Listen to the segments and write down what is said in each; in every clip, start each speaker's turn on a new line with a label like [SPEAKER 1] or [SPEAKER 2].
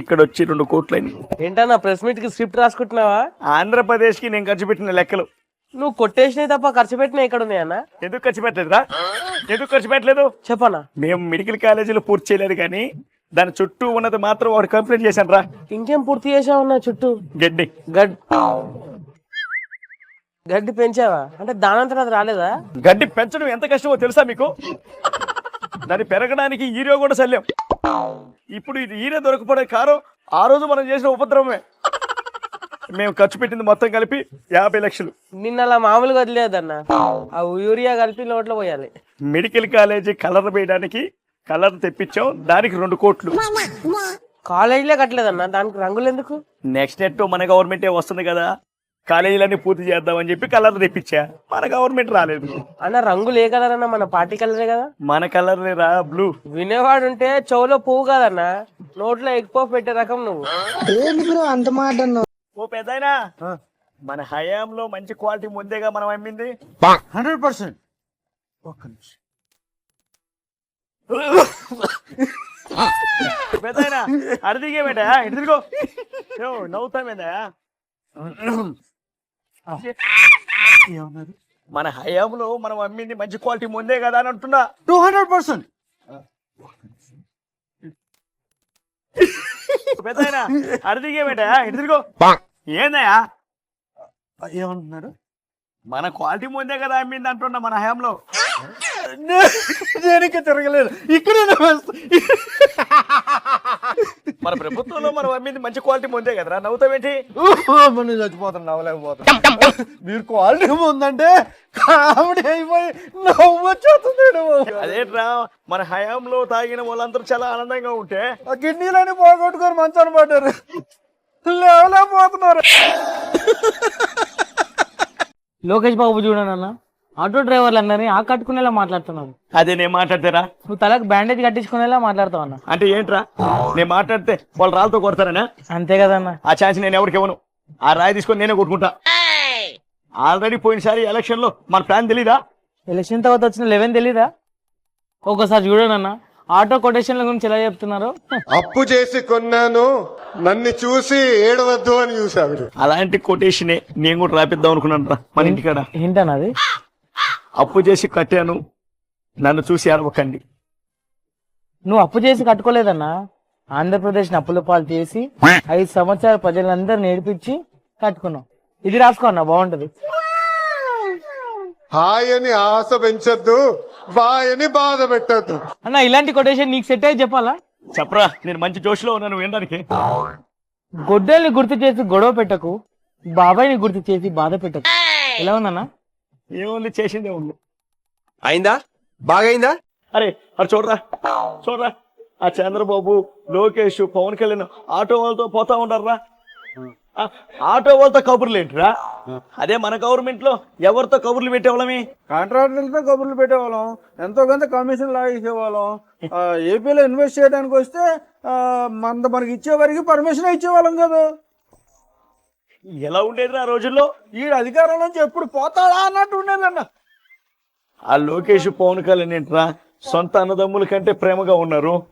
[SPEAKER 1] ఇక్కడ వచ్చి రెండు కోట్లని
[SPEAKER 2] ఏంటన్నా ప్రెస్ మీట్కి స్క్రిప్ట్ రాసుకుంటున్నావా?
[SPEAKER 1] ఆంధ్రప్రదేశ్కి నేను ఖర్చు పెట్టిన లెక్కలు.
[SPEAKER 2] నువ్వు కొట్టేసినవి తప్ప ఖర్చు పెట్టిన ఎక్కడ ఉన్నాయన్నా
[SPEAKER 1] ఎందుకు ఖర్చు పెట్టలేదురా ఎందుకు ఖర్చు పెట్టలేదు?
[SPEAKER 2] చెప్పనా?
[SPEAKER 1] మేము మెడికల్ కాలేజీలో పూర్తి చేయలేదు కానీ దాని చుట్టూ ఉన్నది మాత్రం వాడు కంప్లైంట్ చేశాను రా.
[SPEAKER 2] ఇంకేం పూర్తి చేసావన్నా చుట్టూ?
[SPEAKER 1] గడ్డి.
[SPEAKER 2] గడ్ గడ్డి పెంచావా? అంటే దానంతరం అది రాలేదా?
[SPEAKER 1] గడ్డి పెంచడం ఎంత కష్టమో తెలుసా మీకు? దాన్ని పెరగడానికి ఈరియో కూడా చల్లాం ఇప్పుడు ఇది ఈరే దొరకపోవడం కారం ఆ రోజు మనం చేసిన ఉపద్రవమే. మేము ఖర్చు పెట్టింది మొత్తం కలిపి యాభై లక్షలు.
[SPEAKER 2] నిన్న అలా మామూలుగా వదిలేదన్నా. ఆ యూరియా కలిపి నోట్లో పోయాలి.
[SPEAKER 1] మెడికల్ కాలేజీ కలర్ వేయడానికి కలర్ తెప్పించాం దానికి రెండు కోట్లు.
[SPEAKER 2] కాలేజీలే కట్టలేదన్నా దానికి రంగులు ఎందుకు?
[SPEAKER 1] నెక్స్ట్ నెట్ మన గవర్నమెంటే వస్తుంది కదా. కాలేజీలన్నీ పూర్తి చేద్దామని చెప్పి కలర్ తెప్పించా. మన గవర్నమెంట్ రాలేదు.
[SPEAKER 2] అన్న రంగులు ఏ కలర్ అన్న? మన పార్టీ కలరే కదా?
[SPEAKER 1] మన కలర్ రా బ్లూ
[SPEAKER 2] వినేవాడు ఉంటే చెవులో పువ్వు కదన్నా. నోట్లో ఎక్కువ పెట్టే రకం నువ్వు.
[SPEAKER 1] ఓ పెద్దయినా మన హయాంలో మంచి క్వాలిటీ ముందేగా మనం అమ్మింది.
[SPEAKER 3] Hundred percent. ఒక్క నిమిషం.
[SPEAKER 1] పెద్దయినా ఇటు తిరుగు యో, నవ్వుతామేందా
[SPEAKER 3] ఏమన్నారు?
[SPEAKER 1] మన హయాంలో మనం అమ్మింది మంచి క్వాలిటీ ముందే కదా అని అంటున్నా.
[SPEAKER 3] టూ హండ్రెడ్ పర్సెంట్
[SPEAKER 1] పెద్దయినా అడిదిగేమేటా ఇటు తిరుగు. ఏందయ్యా?
[SPEAKER 3] ఏమంటున్నారు
[SPEAKER 1] మన క్వాలిటీ ముందే కదా అమ్మింది అంటున్నా మన హయాంలో.
[SPEAKER 3] దేనికి తిరగలేదు. ఇక్కడే.
[SPEAKER 1] మన ప్రభుత్వంలో మనం అమ్మింది మంచి క్వాలిటీ ముందే కదరా. నవ్వుతావేంటి?
[SPEAKER 3] అమ్మ, నేను చచ్చిపోతాను నవ్వలేకపోతాను మీరు క్వాలిటీ ఉందంటే కామెడీ అయిపోయి నవ్వు. వచ్చేస్తుంది
[SPEAKER 1] అదేట్రా మన హయాంలో తాగిన వాళ్ళందరూ చాలా ఆనందంగా ఉంటే
[SPEAKER 3] ఆ కిడ్నీలని పోగొట్టుకొని మంచాన్ని పడ్డారు. లేవలేకపోతున్నారు.
[SPEAKER 2] లోకేష్ బాబు చూడండి అన్న. ఆటో డ్రైవర్లు అందరినీ ఆ కట్టుకునేలా మాట్లాడుతున్నావు
[SPEAKER 1] అదే నేను మాట్లాడతారా
[SPEAKER 2] నువ్వు తలకు బ్యాండేజ్ కట్టించుకునేలా మాట్లాడతావు అన్న.
[SPEAKER 1] అంటే ఏంట్రా? నేను మాట్లాడితే వాళ్ళు రాళ్ళతో కొడతారనా?
[SPEAKER 2] అంతే కదన్న.
[SPEAKER 1] ఆ ఛాన్స్ నేను ఎవరికి ఇవ్వను. ఆ రాయి తీసుకొని నేనే కొట్టుకుంటా. ఆల్రెడీ పోయినసారి ఎలక్షన్లో మన ప్లాన్ తెలీదా?
[SPEAKER 2] ఎలక్షన్ తర్వాత వచ్చిన లెవెన్ తెలీదా? ఒకసారి చూడండి అన్న. ఆటో కొటేషన్ల గురించి ఎలా చెప్తున్నారు?
[SPEAKER 4] అప్పు చేసి కొన్నాను నన్ను చూసి ఏడవద్దు అని చూసావిడ
[SPEAKER 1] అలాంటి కొటేషనే నేను కూడా రాపిద్దాం అనుకున్నాను రా మన ఇంటికాడ.
[SPEAKER 2] ఏంటన్నది
[SPEAKER 1] అప్పు చేసి కట్టాను. నన్ను చూసి అరవకండి.
[SPEAKER 2] నువ్వు అప్పు చేసి కట్టుకోలేదన్నా? ఆంధ్రప్రదేశ్ అప్పుల పాలు చేసి ఐదు సంవత్సరాల ప్రజలందరూ నేర్పించి కట్టుకున్నావు. ఇది రాసుకో అన్న బాగుంటది.
[SPEAKER 4] హాయ్ అని ఆశ పెంచొద్దు బాయ్ అని బాధ పెట్టద్దు.
[SPEAKER 2] అన్న ఇలాంటి కొటేషన్ నీకు సెట్ అయ్యి చెప్పాలా?
[SPEAKER 1] చెప్పరా నేను మంచి జోష్లో ఉన్నాను వినడానికి
[SPEAKER 2] గొడ్డల్ని గుర్తు చేసి గొడవ పెట్టకు బాబాయ్ని గుర్తు చేసి బాధ పెట్టకు. ఎలా ఉందన్నా?
[SPEAKER 1] ఏముంది చేసిందే ఉంది
[SPEAKER 5] అయిందా? బాగైందా?
[SPEAKER 1] అరే అరే చూడరా చూడరా. ఆ చంద్రబాబు లోకేష్ పవన్ కళ్యాణ్ ఆటో వాళ్ళతో పోతా ఉంటారా ఆటో వాళ్ళతో కబుర్లు ఏంటిరా? అదే మన గవర్నమెంట్లో ఎవరితో కబుర్లు పెట్టేవాళ్ళమి?
[SPEAKER 3] కాంట్రాక్టర్లతో కబుర్లు పెట్టేవాళ్ళం. ఎంతో కొంత కమిషన్ లాగేసేవాళ్ళం ఏపీలో ఇన్వెస్ట్ చేయడానికి వస్తే మన మనకి ఇచ్చే వరకు పర్మిషన్ ఇచ్చేవాళ్ళం కదా.
[SPEAKER 1] ఎలా ఉండేది ఆ రోజుల్లో?
[SPEAKER 3] ఈ అధికారం నుంచి ఎప్పుడు పోతాడా అన్నట్టు ఉండేదన్న.
[SPEAKER 1] ఆ లోకేష్ పవన్ కళ్యాణ్ ఏంట్రా? సొంత అన్నదమ్ముల కంటే ప్రేమగా ఉన్నారు.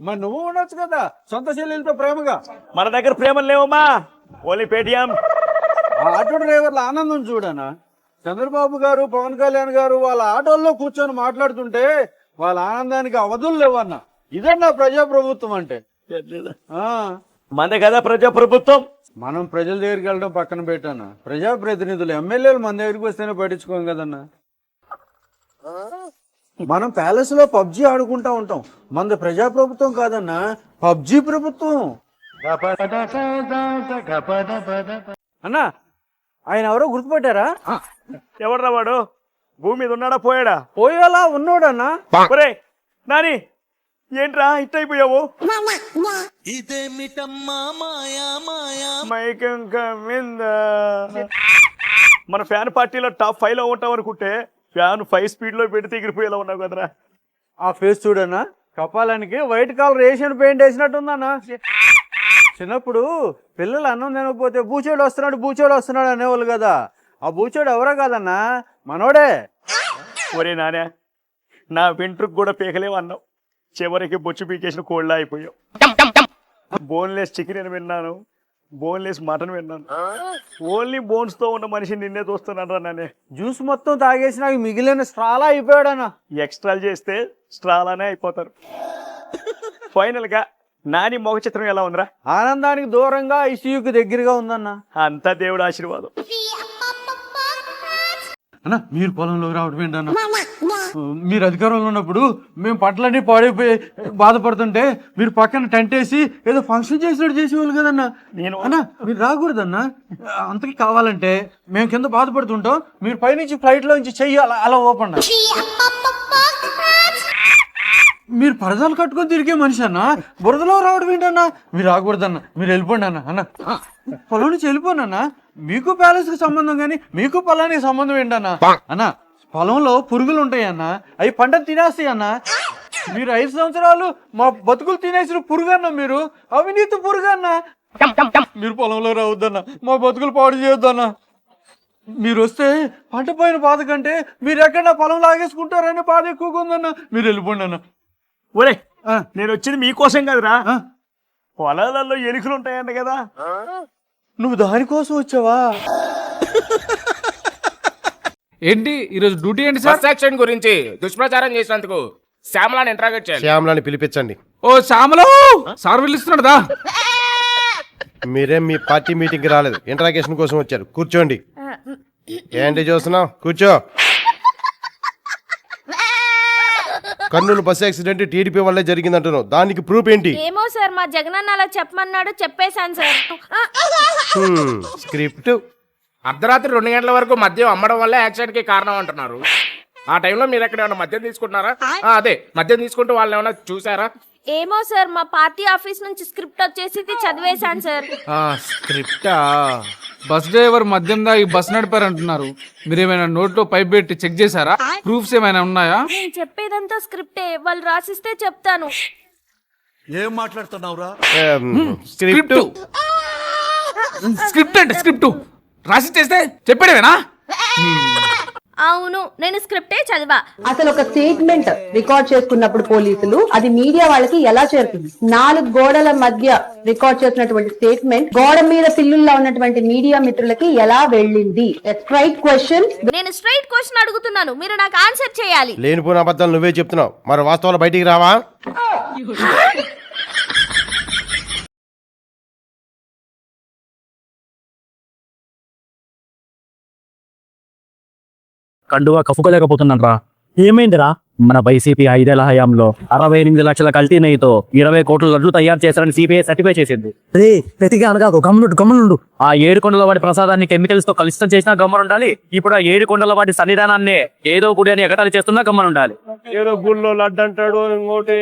[SPEAKER 3] మరి నువ్వు ఉండొచ్చు కదా సొంత చెల్లెలతో ప్రేమగా.
[SPEAKER 1] మన దగ్గర ప్రేమలు లేవమ్మా. Only Paytm.
[SPEAKER 3] ఆ ఆటో డ్రైవర్ల ఆనందం చూడనా? చంద్రబాబు గారు పవన్ కళ్యాణ్ గారు వాళ్ళ ఆటోల్లో కూర్చొని మాట్లాడుతుంటే వాళ్ళ ఆనందానికి అవధులు లేవన్న. ఇదన్నా ప్రజాప్రభుత్వం అంటే? ఆ.
[SPEAKER 1] మన కదా ప్రజా ప్రభుత్వం
[SPEAKER 3] మనం ప్రజల దగ్గరికి వెళ్ళడం పక్కన పెట్టాను? ప్రజాప్రతినిధులు ఎమ్మెల్యేలు మన దగ్గరికి వస్తేనే పట్టించుకోం కదన్నా? మనం ప్యాలెస్లో పబ్జి ఆడుకుంటా ఉంటాం. మనది ప్రజాప్రభుత్వం కాదన్నా పబ్జి ప్రభుత్వం. అన్నా ఆయన ఎవరో గుర్తుపట్టారా?
[SPEAKER 1] ఎవడ్రా వాడు? భూమి మీద ఉన్నాడా పోయాడా?
[SPEAKER 3] పోయేలా ఉన్నోడన్నా?
[SPEAKER 1] నాని ఏంట్రా ఇట్ అయిపోయావు? మైకం కమ్మిందా? మన ఫ్యాన్ పార్టీలో టాప్ ఫైవ్లో ఉంటాం అనుకుంటే ఫ్యాన్ ఫైవ్ స్పీడ్లో పెడితే ఎగిరిపోయేలా ఉన్నావు కదరా.
[SPEAKER 3] ఆ ఫేస్ చూడన్నా కపాలానికి వైట్ కలర్ ఏషియన్ పెయింట్ వేసినట్టుందన్నా. చిన్నప్పుడు పిల్లలు అన్నం తినకపోతే బూచోడు వస్తున్నాడు బూచోడు వస్తున్నాడు అనేవాళ్ళు కదా. ఆ బూచోడు ఎవరో కాదన్నా మనోడే.
[SPEAKER 1] ఒరే నానే నా వెంట్రుకు కూడా పీకలేవు అన్నావు. చివరికి బొచ్చు పీకేసిన కోళ్ళ అయిపోయావు. బోన్లెస్ చికెన్ అని విన్నాను. బోన్లెస్ మటన్ విన్నాను. ఓన్లీ బోన్స్తో ఉన్న మనిషి నిన్నే చూస్తున్నాను రా నానే
[SPEAKER 3] జ్యూస్ మొత్తం తాగేసి నాకు మిగిలిన స్ట్రాలా అయిపోయాడన్నా.
[SPEAKER 1] ఎక్స్ట్రాలు చేస్తే స్ట్రాలానే అయిపోతారు. ఫైనల్గా నాని మొగ చిత్రం ఎలా ఉందిరా?
[SPEAKER 3] ఆనందానికి దూరంగా ఐసీయూకి దగ్గరగా ఉందన్నా.
[SPEAKER 1] అంతా దేవుడు ఆశీర్వాదం.
[SPEAKER 3] అన్న మీరు పొలంలో రావడం ఏంటన్న? మీరు అధికారంలో ఉన్నప్పుడు మేము పంటలన్నీ పాడైపోయి బాధపడుతుంటే మీరు పక్కన టెంట్ వేసి ఏదో ఫంక్షన్ చేసినట్టు చేసేవాళ్ళు కదన్నా.
[SPEAKER 1] నేను
[SPEAKER 3] అన్న మీరు రాకూడదన్నా. అంతకి కావాలంటే మేము కింద బాధపడుతుంటాం. మీరు పైనుంచి ఫ్లైట్లో నుంచి చెయ్యి అలా అలా ఓపెన్ మీరు పరదాలు కట్టుకొని తిరిగే మనిషి అన్న? బురదలో రావడం ఏంటన్నా? మీరు రాకూడదన్న. మీరు వెళ్ళిపోండి అన్న. అన్న. పొలం నుంచి వెళ్ళిపోండి అన్న. మీకు ప్యాలెస్కి సంబంధం కానీ మీకు పొలానికి సంబంధం ఏంటన్నా? అన్న పొలంలో పురుగులు ఉంటాయి అన్న. అవి పంట తినేస్తాయి అన్న. మీరు ఐదు సంవత్సరాలు మా బతుకులు తినేసిన పురుగు అన్న మీరు అవినీతి పురుగు అన్న మీరు పొలంలో రావద్దన్న. మా బతుకులు పాడు చేయొద్దన్న. మీరు వస్తే పంట పోయిన బాధ కంటే మీరు ఎక్కడ పొలం లాగేసుకుంటారనే బాధ ఎక్కువగా ఉందన్న. మీరు వెళ్ళిపోండి అన్న.
[SPEAKER 1] ఒరే
[SPEAKER 3] ఆ,
[SPEAKER 1] నేను వచ్చింది మీకోసం కదరా.
[SPEAKER 3] ఆ,
[SPEAKER 1] పొలాలలో ఎలుకలు ఉంటాయంట కదా
[SPEAKER 3] నువ్వు దానికోసం వచ్చావా?
[SPEAKER 6] ఏంటి ఈరోజు డ్యూటీ ఏంటి సార్?
[SPEAKER 7] గురించి దుష్ప్రచారం చేసినందుకు శ్యామలాని ఇంట్రాగేట్ చేయాలి
[SPEAKER 4] శ్యామలాని పిలిపించండి.
[SPEAKER 6] ఓ శ్యామలో! సార్ పిలుస్తున్నాడుదా
[SPEAKER 4] మీరేం మీ పార్టీ మీటింగ్కి రాలేదు. ఇంట్రాగేషన్ కోసం వచ్చారు. కూర్చోండి. ఏంటి చూస్తున్నావు? కూర్చో. కర్నూలు బస్ యాక్సిడెంట్ టీడీపీ వల్లే జరిగింది అంటున్నావు దానికి ప్రూఫ్ ఏంటి?
[SPEAKER 8] ఏమో సార్ మా జగనన్న అలా చెప్పమన్నాడు చెప్పేశాను సార్.
[SPEAKER 4] హ్మ్, స్క్రిప్ట్.
[SPEAKER 7] అర్ధరాత్రి రెండు గంటల వరకు మద్యం అమ్మడం వల్ల యాక్సిడెంట్కి కారణం అంటున్నారు. ఆ టైంలో మీరు ఎక్కడ ఏమైనా మద్యం తీసుకుంటున్నారా? ఆ, అదే మద్యం తీసుకుంటూ వాళ్ళని ఏమైనా చూసారా
[SPEAKER 8] ఏమో సార్ మా పార్టీ ఆఫీస్ నుంచి స్క్రిప్ట్ వచ్చేసి చదివేశాను సార్.
[SPEAKER 6] స్క్రిప్టా? బస్ డ్రైవర్ మద్యం దాగి బస్ నడిపారు అంటున్నారు మీరు ఏమైనా నోట్లో పైప్ పెట్టి చెక్ చేశారా? ప్రూఫ్స్ ఏమైనా ఉన్నాయా?
[SPEAKER 8] నేను చెప్పేదంతా స్క్రిప్టే వాళ్ళు రాసిస్తే చెప్తాను.
[SPEAKER 4] స్క్రిప్ట్.
[SPEAKER 6] స్క్రిప్ట్. అంటే స్క్రిప్ట్. రాసి చేస్తే చెప్పాడేనా
[SPEAKER 8] అవును నేను స్క్రిప్టే చదివా.
[SPEAKER 9] అసలు ఒక స్టేట్మెంట్ రికార్డ్ చేసుకున్నప్పుడు పోలీసులు అది మీడియా వాళ్ళకి ఎలా చేరుతుంది? నాలుగు గోడల మధ్య రికార్డ్ చేసినటువంటి స్టేట్మెంట్ గోడ మీద పిల్లుల్లో ఉన్నటువంటి మీడియా మిత్రులకి ఎలా వెళ్ళింది? స్ట్రైట్ క్వశ్చన్
[SPEAKER 8] నేను స్ట్రైట్ క్వశ్చన్ అడుగుతున్నాను మీరు నాకు ఆన్సర్ చేయాలి.
[SPEAKER 4] లేనిపోయిన అబద్ధాలు నువ్వే చెప్తున్నావు. మరి వాస్తవాలు బయటికి రావా?
[SPEAKER 10] కండువా కప్పుకోలేకపోతున్నాను రా ఏమైందిరా? మన వైసీపీ ఐదేళ్ళ హయాంలో అరవై ఎనిమిది లక్షల కల్తీ నెయ్యితో ఇరవై కోట్ల లడ్లు తయారు చేశారని సిపిఐ సర్టిఫై చేసింది. రే ప్రతిగా అనగాకు గమ్మునుండు గమ్మునుండు. ఆ ఏడు కొండల వాడి ప్రసాదాన్ని కెమికల్స్తో కలుషితం చేసినా గమ్మనుండాలి. ఇప్పుడు ఆ ఏడు కొండల వాడి సన్నిధానాన్ని ఏదో గుడి అని ఎగతాళి చేస్తున్నా గమ్మనుండాలి.
[SPEAKER 3] ఏదో గుళ్ళో లడ్డు అంటాడు ఇంకోటి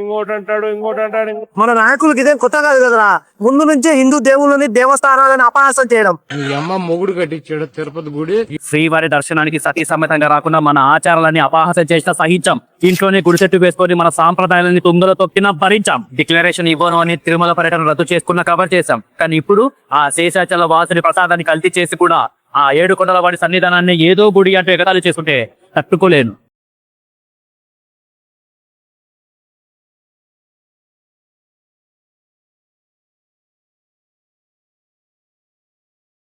[SPEAKER 3] ఇంకోటి అంటాడు ఇంకోటి అంటాడు
[SPEAKER 10] మన నాయకులకి ఇదేం కొత్త కాదు కదరా? ముందు నుంచే హిందూ దేవుళ్ళని దేవస్థానాలని అపహాసం చేయడం.
[SPEAKER 3] అమ్మ మొగుడు కట్టించాడు తిరుపతి గుడి.
[SPEAKER 10] శ్రీవారి దర్శనానికి సతీ సమేతంగా రాకుండా మన ఆచారాలని అపహాసం చేసినా సాగించాం ఇంట్లోనే గుడిసెట్టు వేసుకొని మన సాంప్రదాయాలని తుంగలో తొక్కినా భరించాం. డిక్లరేషన్ ఇవ్వను అని తిరుమల పర్యటన రద్దు చేసుకున్న కవర్ చేశాం. కానీ ఇప్పుడు ఆ శేషాచల వాసుని ప్రసాదాన్ని కల్తీ చేసి కూడా ఆ ఏడు కొండల వాడి సన్నిధానాన్ని ఏదో గుడి అంటూ ఎగతాళి చేసుకుంటే తట్టుకోలేను.